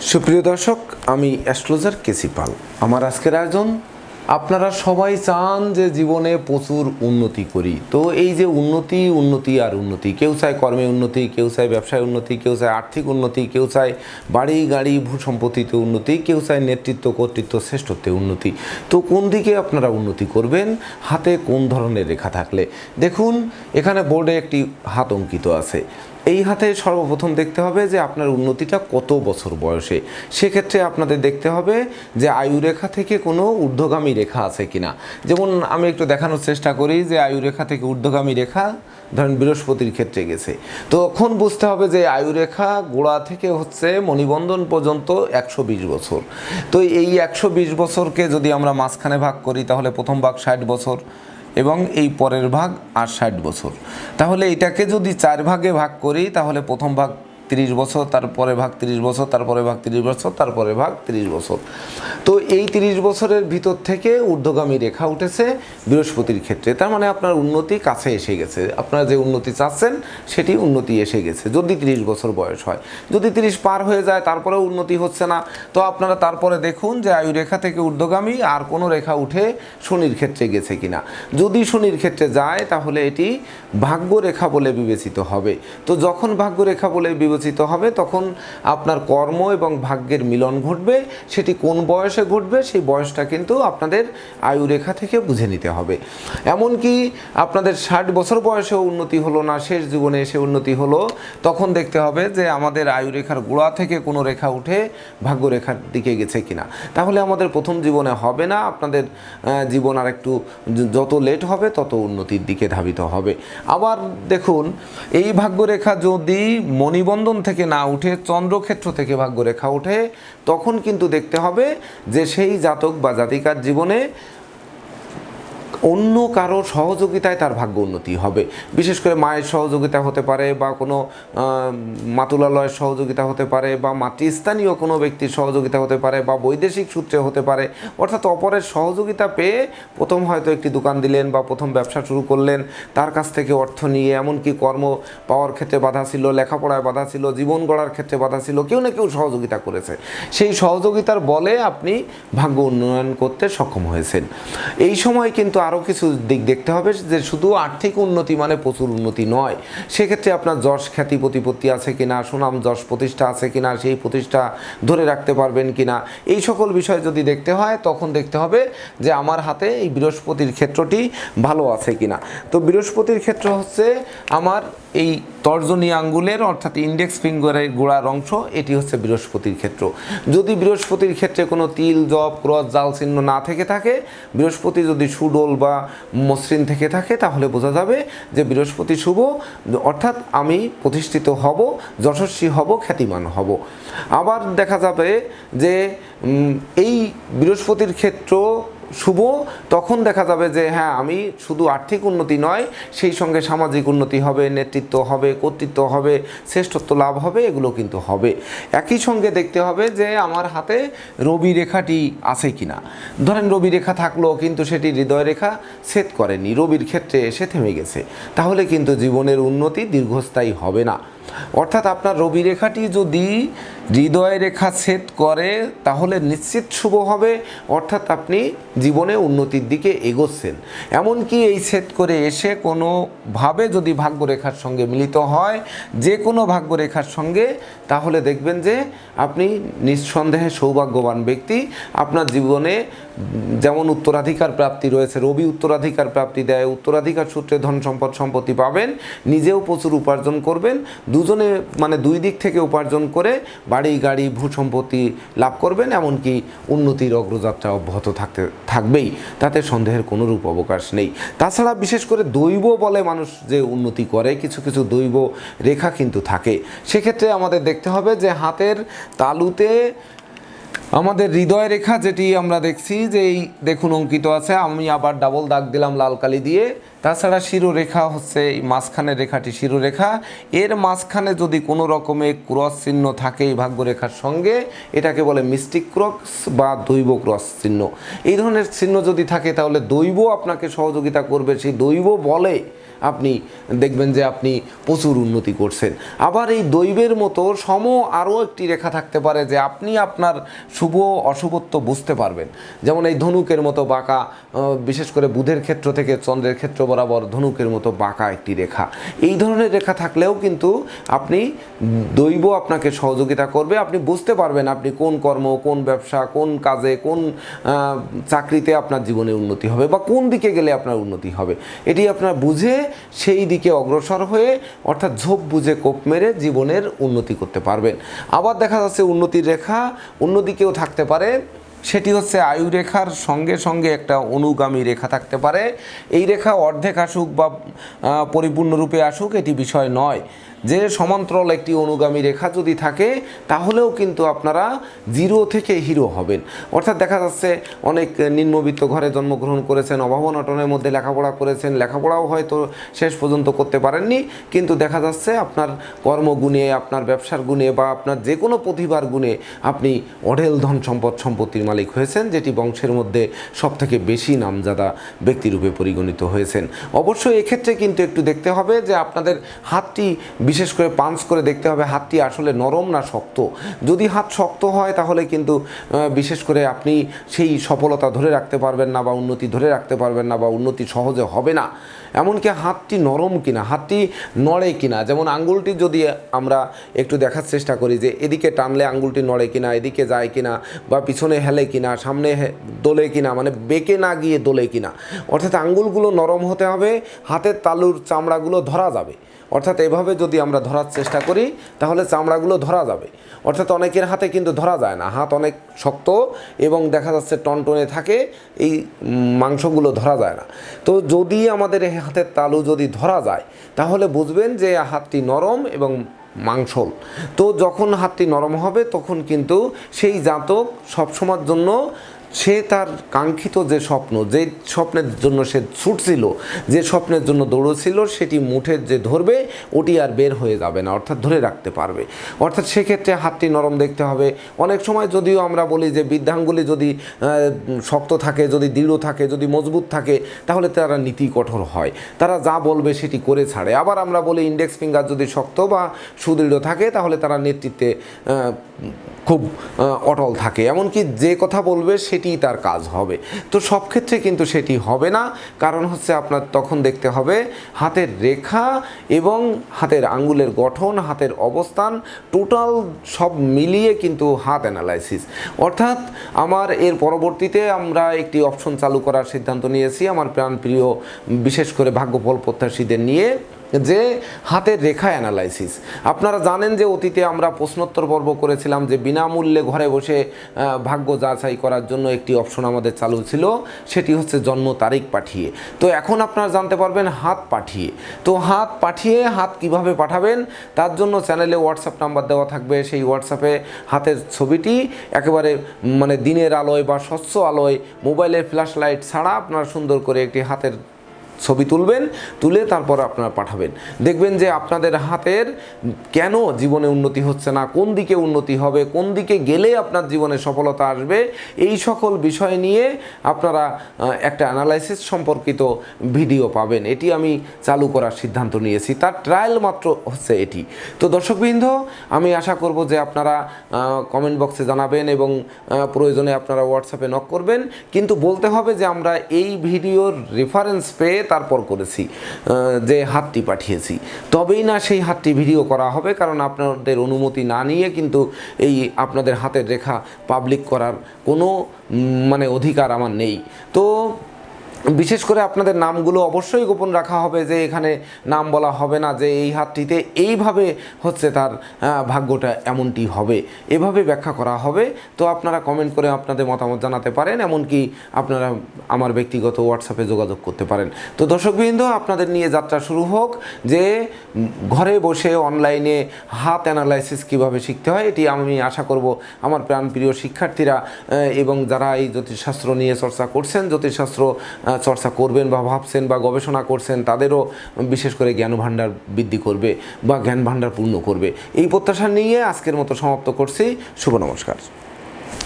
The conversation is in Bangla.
সুপ্রিয় দর্শক, আমি অ্যাস্ট্রোলজার কেসি পাল। আমার আজকের আয়োজন, আপনারা সবাই চান যে জীবনে প্রচুর উন্নতি করি। তো এই যে উন্নতি উন্নতি আর উন্নতি, কেউ চায় কর্মে উন্নতি, কেউ চায় ব্যবসায় উন্নতি, কেউ চায় আর্থিক উন্নতি, কেউ চায় বাড়ি, গাড়ি ভূ সম্পত্তিতে উন্নতি, কেউ চায় নেতৃত্ব, কর্তৃত্ব, শ্রেষ্ঠত্বে উন্নতি। তো কোন দিকে আপনারা উন্নতি করবেন? হাতে কোন ধরনের রেখা থাকলে? দেখুন, এখানে বোর্ডে একটি হাত অঙ্কিত আছে। এই হাতে সর্বপ্রথম দেখতে হবে যে আপনার উন্নতিটা কত বছর বয়সে। সেক্ষেত্রে আপনাদের দেখতে হবে যে আয়ুরেখা থেকে কোনো ঊর্ধ্বগামী রেখা আছে কিনা। যেমন আমি একটু দেখানোর চেষ্টা করি যে আয়ুরেখা থেকে ঊর্ধ্বগামী রেখা ধরেন বৃহস্পতির ক্ষেত্রে গেছে। তখন বুঝতে হবে যে আয়ুরেখা গোড়া থেকে হচ্ছে মণিবন্ধন পর্যন্ত একশো বিশ বছর। তো এই একশো বিশ বছরকে যদি আমরা মাঝখানে ভাগ করি তাহলে প্রথম ভাগ ষাট বছর। এবং এই পরের ভাগ আর ষাট বছর। তাহলে এটাকে যদি চার ভাগে ভাগ করি, তাহলে প্রথম ভাগ তিরিশ বছর, তারপরে ভাগ তিরিশ বছর, তারপরে ভাগ তিরিশ বছর, তারপরে ভাগ তিরিশ বছর। তো এই তিরিশ বছরের ভিতর থেকে ঊর্ধ্বগামী রেখা উঠেছে বৃহস্পতির ক্ষেত্রে। তার মানে আপনার উন্নতি কাছে এসে গেছে। আপনারা যে উন্নতি চাচ্ছেন, সেটি উন্নতি এসে গেছে, যদি তিরিশ বছর বয়স হয়। যদি তিরিশ পার হয়ে যায়, তারপরেও উন্নতি হচ্ছে না। তো আপনারা তারপরে দেখুন যে আয়ু রেখা থেকে ঊর্ধ্বগামী আর কোনো রেখা উঠে শনির ক্ষেত্রে গেছে কিনা। যদি শনির ক্ষেত্রে যায়, তাহলে এটি ভাগ্য রেখা বলে বিবেচিত হবে। তো যখন ভাগ্য রেখা বলে বিবেচিত হবে, তখন আপনার কর্ম এবং ভাগ্যের মিলন ঘটবে, সেটি কোন বয়সে ঘটবে, সেই বয়সটা কিন্তু আপনাদের আয়ু রেখা থেকে বুঝে নিতে হবে। এমনকি আপনাদের ষাট বছর বয়সেও উন্নতি হলো না, শেষ জীবনে এসে উন্নতি হলো, তখন দেখতে হবে যে আমাদের আয়ু রেখার গোড়া থেকে কোনো রেখা উঠে ভাগ্য রেখার দিকে গেছে কিনা। তাহলে আমাদের প্রথম জীবনে হবে না, আপনাদের জীবন আর একটু যত লেট হবে, তত উন্নতির দিকে ধাবিত হবে। আবার দেখুন, এই ভাগ্যরেখা যদি মণিবন্ধন থেকে না উঠে, চন্দ্রক্ষেত্র থেকে ভাগ্যরেখা উঠে তখন কিন্তু দেখতে হবে যে সেই জাতক বা জাতিকার জীবনে অন্য কারও সহযোগিতায় তার ভাগ্য উন্নতি হবে। বিশেষ করে মায়ের সহযোগিতা হতে পারে বা কোনো মাতুলালয়ের সহযোগিতা হতে পারে বা মাতৃস্থানীয় কোনো ব্যক্তির সহযোগিতা হতে পারে বা বৈদেশিক সূত্রে হতে পারে। অর্থাৎ অপরের সহযোগিতা পেয়ে প্রথম হয়তো একটি দোকান দিলেন বা প্রথম ব্যবসা শুরু করলেন। তার কাছ থেকে অর্থ নিয়ে এমনকি কর্ম পাওয়ার ক্ষেত্রে বাধা ছিল, লেখাপড়ায় বাধা ছিল, জীবন গড়ার ক্ষেত্রে বাধা ছিল, কেউ না কেউ সহযোগিতা করেছে। সেই সহযোগিতার বলে আপনি ভাগ্য উন্নয়ন করতে সক্ষম হয়েছেন। এই সময় কিন্তু আরও কিছু দিক দেখতে হবে যে শুধু আর্থিক উন্নতি মানে প্রচুর উন্নতি নয়। সেক্ষেত্রে আপনার যশ খ্যাতি প্রতিপত্তি আছে কিনা, সুনাম যশ প্রতিষ্ঠা আছে কিনা, সেই প্রতিষ্ঠা ধরে রাখতে পারবেন কিনা, এই সকল বিষয় যদি দেখতে হয়, তখন দেখতে হবে যে আমার হাতে এই বৃহস্পতির ক্ষেত্রটি ভালো আছে কিনা। তো বৃহস্পতির ক্ষেত্র হচ্ছে আমার এই তর্জনী আঙ্গুলের, অর্থাৎ ইন্ডেক্স ফিঙ্গারের গোড়ার অংশ, এটি হচ্ছে বৃহস্পতির ক্ষেত্র। যদি বৃহস্পতির ক্ষেত্রে কোনো তিল জপ ক্রস, জাল চিহ্ন না থেকে থাকে, বৃহস্পতি যদি সুডোল বা মসৃণ থেকে থাকে, তাহলে বোঝা যাবে যে বৃহস্পতি শুভ, অর্থাৎ আমি প্রতিষ্ঠিত হব, যশস্বী হব, খ্যাতিমান হব। আবার দেখা যাবে যে এই বৃহস্পতির ক্ষেত্র শুভ, তখন দেখা যাবে যে হ্যাঁ আমি শুধু আর্থিক উন্নতি নয়, সেই সঙ্গে সামাজিক উন্নতি হবে, নেতৃত্ব হবে, কর্তৃত্ব হবে, শ্রেষ্ঠত্ব লাভ হবে, এগুলো কিন্তু হবে। একই সঙ্গে দেখতে হবে যে, আমার হাতে রবি রেখাটি আছে কিনা। ধরেন রবি রেখা থাকল, কিন্তু সেটি হৃদয় রেখা সেট করেনি, রবির ক্ষেত্রে এসে থেমে গেছে। তাহলে কিন্তু জীবনের উন্নতি দীর্ঘস্থায়ী হবে না। অর্থাৎ আপনার রবি রেখাটি যদি হৃদয় রেখা ছেদ করে, তাহলে নিশ্চিত শুভ হবে। অর্থাৎ আপনি জীবনে উন্নতির দিকে এগোচ্ছেন। এমনকি এই ছেদ করে এসে কোনোভাবে যদি ভাগ্যরেখার সঙ্গে মিলিত হয়, যে কোনো ভাগ্যরেখার সঙ্গে, তাহলে দেখবেন যে আপনি নিঃসন্দেহে সৌভাগ্যবান ব্যক্তি। আপনার জীবনে যেমন উত্তরাধিকার প্রাপ্তি রয়েছে, রবি উত্তরাধিকার প্রাপ্তি দেয়, উত্তরাধিকার সূত্রে ধন সম্পদ, সম্পত্তি পাবেন, নিজেও প্রচুর উপার্জন করবেন। দুজনে মানে দুই দিক থেকে উপার্জন করে বাড়ি, গাড়ি, ভূ সম্পত্তি লাভ করবেন, এমনকি উন্নতির অগ্রযাত্রা অব্যাহত থাকতে, থাকবেই। তাতে সন্দেহের কোনো রূপ অবকাশ নেই। তাছাড়া বিশেষ করে দৈব বলে মানুষ যে উন্নতি করে, কিছু কিছু দৈব রেখা কিন্তু থাকে। সেক্ষেত্রে আমাদের দেখতে হবে যে হাতের তালুতে আমাদের হৃদয় রেখা যেটি আমরা দেখছি যে এই দেখুন অঙ্কিত আছে, আমি আবার ডাবল দাগ দিলাম লাল কালি দিয়ে। তাছাড়া শিরোরেখা হচ্ছে এই মাঝখানের রেখাটি, শিরোরেখা। এর মাঝখানে যদি কোনো রকমের ক্রস চিহ্ন থাকে এই ভাগ্যরেখার সঙ্গে, এটাকে বলে মিস্টিক ক্রস বা দৈব ক্রস চিহ্ন। এই ধরনের চিহ্ন যদি থাকে তাহলে দৈব আপনাকে সহযোগিতা করবে, সেই দৈব বলে আপনি দেখবেন যে আপনি প্রচুর উন্নতি করছেন। আবার এই দৈবের মতো সম আরও একটি রেখা থাকতে পারে যে আপনি আপনার শুভ অশুভত্ব বুঝতে পারবেন। যেমন এই ধনুকের মতো বাঁকা বিশেষ করে বুধের ক্ষেত্র থেকে চন্দ্রের ক্ষেত্র বরাবর ধনুকের মতো বাঁকা একটি রেখা। এই ধরনের রেখা থাকলেও কিন্তু আপনি দৈব আপনাকে সহযোগিতা করবে, আপনি বুঝতে পারবেন আপনি কোন কর্ম, কোন ব্যবসা, কোন কাজে, কোন চাকরিতে আপনার জীবনে উন্নতি হবে বা কোন দিকে গেলে আপনার উন্নতি হবে। এটি আপনার বুঝে সেই দিকে অগ্রসর হয়ে অর্থাৎ ঝোপ বুঝে কোপ মেরে জীবনের উন্নতি করতে পারবেন। আবার দেখা যাচ্ছে উন্নতির রেখা অন্যদিকেও থাকতে পারে। সেটি হচ্ছে আয়ু রেখার সঙ্গে সঙ্গে একটা অনুগামী রেখা থাকতে পারে। এই রেখা অর্ধেক আসুক বা পরিপূর্ণরূপে আসুক, এটি বিষয় নয়। যে সমান্তরাল একটি অনুগামী রেখা যদি থাকে, তাহলেও কিন্তু আপনারা জিরো থেকে হিরো হবেন। অর্থাৎ দেখা যাচ্ছে অনেক নিম্নবিত্ত ঘরে জন্মগ্রহণ করেছেন অভাব অনটনের মধ্যে লেখাপড়া করেছেন, লেখাপড়াও হয়তো শেষ পর্যন্ত করতে পারেননি, কিন্তু দেখা যাচ্ছে আপনার কর্মগুণে, আপনার ব্যবসার গুণে বা আপনার যে কোনো প্রতিভার গুণে আপনি অঢেল ধন সম্পদ সম্পত্তির মালিক হয়েছেন, যেটি বংশের মধ্যে সবথেকে বেশি নামজাদা ব্যক্তিরূপে পরিগণিত হয়েছেন। অবশ্যই এক্ষেত্রে কিন্তু একটু দেখতে হবে যে আপনাদের হাতটি বিশেষ করে পাঞ্চ করে দেখতে হবে হাতটি আসলে নরম না শক্ত। যদি হাত শক্ত হয়, তাহলে কিন্তু বিশেষ করে আপনি সেই সফলতা ধরে রাখতে পারবেন না বা উন্নতি ধরে রাখতে পারবেন না বা উন্নতি সহজে হবে না। এমনকি হাতটি নরম কিনা, হাতটি নড়ে কিনা, যেমন আঙ্গুলটি যদি আমরা একটু দেখার চেষ্টা করি যে এদিকে টানলে আঙ্গুলটি নড়ে কিনা, এদিকে যায় কিনা বা পিছনে হেলে কিনা, সামনে দোলে কিনা মানে বেঁকে না গিয়ে দোলে কিনা। অর্থাৎ আঙ্গুলগুলো নরম হতে হবে, হাতের তালুর চামড়াগুলো ধরা যাবে। অর্থাৎ এভাবে যদি আমরা ধরার চেষ্টা করি, তাহলে চামড়াগুলো ধরা যাবে। অর্থাৎ অনেকের হাতে কিন্তু ধরা যায় না। হাত অনেক শক্ত এবং দেখা যাচ্ছে টনটনে থাকে, এই মাংসগুলো ধরা যায় না। তো যদি আমাদের এই হাতের তালু যদি ধরা যায়, তাহলে বুঝবেন যে হাতটি নরম এবং মাংসল। তো যখন হাতটি নরম হবে, তখন কিন্তু সেই জাতক সবসময়ের জন্য সে তার কাঙ্ক্ষিত যে স্বপ্ন, যে স্বপ্নের জন্য সে ছুটছিল, যে স্বপ্নের জন্য দৌড়ছিল, সেটি মুঠে যে ধরবে, ওটি আর বের হয়ে যাবে না, অর্থাৎ ধরে রাখতে পারবে। অর্থাৎ সেক্ষেত্রে হাতটি নরম দেখতে হবে। অনেক সময় যদিও আমরা বলি যে বৃদ্ধাঙ্গুলি যদি শক্ত থাকে, যদি দৃঢ় থাকে, যদি মজবুত থাকে, তাহলে তারা নীতি কঠোর হয়। তারা যা বলবে সেটি করে ছাড়ে। আবার আমরা বলি ইন্ডেক্স ফিঙ্গার যদি শক্ত বা সুদৃঢ় থাকে, তাহলে তারা নেতৃত্বে খুব অটল থাকে। এমনকি যে কথা বলবে সেটিই তার কাজ হবে। তো সব ক্ষেত্রে কিন্তু সেটি হবে না। কারণ হচ্ছে আপনার তখন দেখতে হবে হাতের রেখা এবং হাতের আঙ্গুলের গঠন, হাতের অবস্থান, টোটাল সব মিলিয়ে কিন্তু হাত অ্যানালাইসিস অর্থাৎ আমার এর পরবর্তীতে আমরা একটি অপশন চালু করার সিদ্ধান্ত নিয়েছি। আমার প্রাণপ্রিয়, বিশেষ করে ভাগ্যফল প্রত্যাশীদের নিয়ে। যে হাতের রেখা অ্যানালাইসিস আপনারা জানেন যে অতীতে আমরা প্রশ্নোত্তর পর্ব করেছিলাম যে বিনামূল্যে ঘরে বসে ভাগ্য যাচাই করার জন্য একটি অপশন আমাদের চালু ছিল, সেটি হচ্ছে জন্ম তারিখ পাঠিয়ে। তো এখন আপনারা জানতে পারবেন হাত পাঠিয়ে। তো হাত পাঠিয়ে হাত কীভাবে পাঠাবেন, তার জন্য চ্যানেলে হোয়াটসঅ্যাপ নাম্বার দেওয়া থাকবে। সেই হোয়াটসঅ্যাপে হাতের ছবিটি একেবারে মানে দিনের আলোয় বা স্বচ্ছ আলোয় মোবাইলের ফ্ল্যাশ লাইট ছাড়া আপনারা সুন্দর করে একটি হাতের ছবি তুলবেন, তুলে তারপর আপনারা পাঠাবেন। দেখবেন যে আপনাদের হাতের কেন জীবনে উন্নতি হচ্ছে না, কোন দিকে উন্নতি হবে, কোন দিকে গেলে আপনার জীবনে সফলতা আসবে, এই সকল বিষয় নিয়ে আপনারা একটা অ্যানালাইসিস সম্পর্কিত ভিডিও পাবেন। এটি আমি চালু করার সিদ্ধান্ত নিয়েছি। তার ট্রায়াল মাত্র হচ্ছে এটি। তো দর্শকবৃন্দ, আমি আশা করব যে আপনারা কমেন্ট বক্সে জানাবেন এবং প্রয়োজনে আপনারা হোয়াটসঅ্যাপে নক করবেন। কিন্তু বলতে হবে যে আমরা এই ভিডিওর রেফারেন্স পেয়ে তারপর করেছি যে হাতটি পাঠিয়েছি। তবেই না সেই হাতটি ভিডিও করা হবে, কারণ আপনাদের অনুমতি না নিয়ে কিন্তু এই আপনাদের হাতের রেখা পাবলিক করার কোনো মানে অধিকার আমার নেই। তো বিশেষ করে আপনাদের নামগুলো অবশ্যই গোপন রাখা হবে যে এখানে নাম বলা হবে না, যে এই হাতটিতে এইভাবে হচ্ছে তার ভাগ্যটা এমনটি হবে। এভাবে ব্যাখ্যা করা হবে। তো আপনারা কমেন্ট করে আপনাদের মতামত জানাতে পারেন, এমনকি আপনারা আমার ব্যক্তিগত হোয়াটসঅ্যাপে যোগাযোগ করতে পারেন। তো দর্শকবৃন্দ, আপনাদের নিয়ে যাত্রা শুরু হোক, যে ঘরে বসে অনলাইনে হাত অ্যানালাইসিস কীভাবে শিখতে হয়, এটি আমি আশা করব আমার প্রাণপ্রিয় শিক্ষার্থীরা এবং যারা এই জ্যোতিষশাস্ত্র নিয়ে চর্চা করছেন, জ্যোতিষশাস্ত্র চর্চা করবেন বা ভাবছেন বা গবেষণা করছেন, তাদেরও বিশেষ করে জ্ঞান ভাণ্ডার বৃদ্ধি করবে বা জ্ঞান ভাণ্ডার পূর্ণ করবে। এই প্রত্যাশা নিয়ে আজকের মতো সমাপ্ত করছি। শুভ নমস্কার।